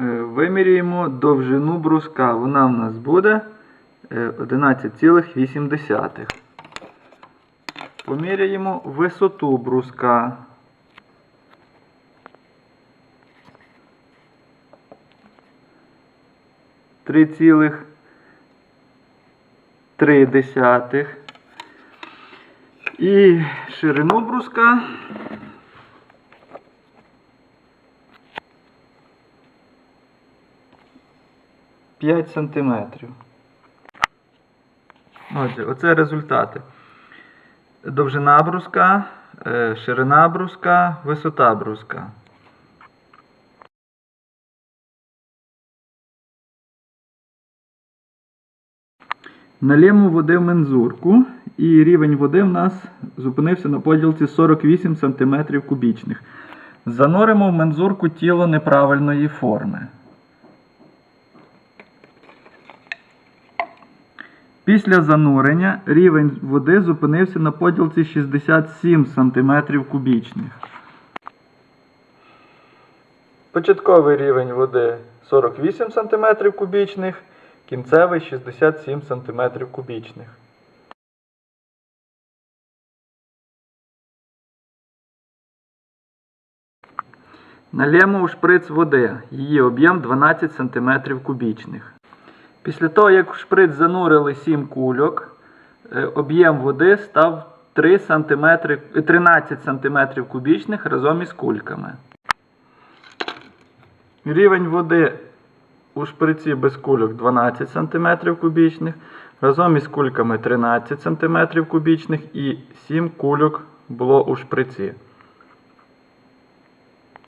Е, Вимірюємо довжину бруска. Вона в нас буде е, 11,8. Поміряємо висоту бруска. Три цілих три десятих. І ширину бруска. П'ять сантиметрів. Отже, оце результати. Довжина бруска, е, ширина бруска, висота бруска. Налємо води в мензурку, і рівень води в нас зупинився на поділці 48 см кубічних. Зануримо в мензурку тіло неправильної форми. Після занурення рівень води зупинився на поділці 67 см кубічних. Початковий рівень води 48 см кубічних, кінцевий 67 см кубічних. Налємо у шприц води. Її об'єм 12 см кубічних. Після того, як в шприц занурили 7 кульок, е, об'єм води став 3 см, е, 13 см кубічних разом із кульками. Рівень води у шприці без кульок 12 см кубічних, разом із кульками 13 см кубічних і 7 кульок було у шприці.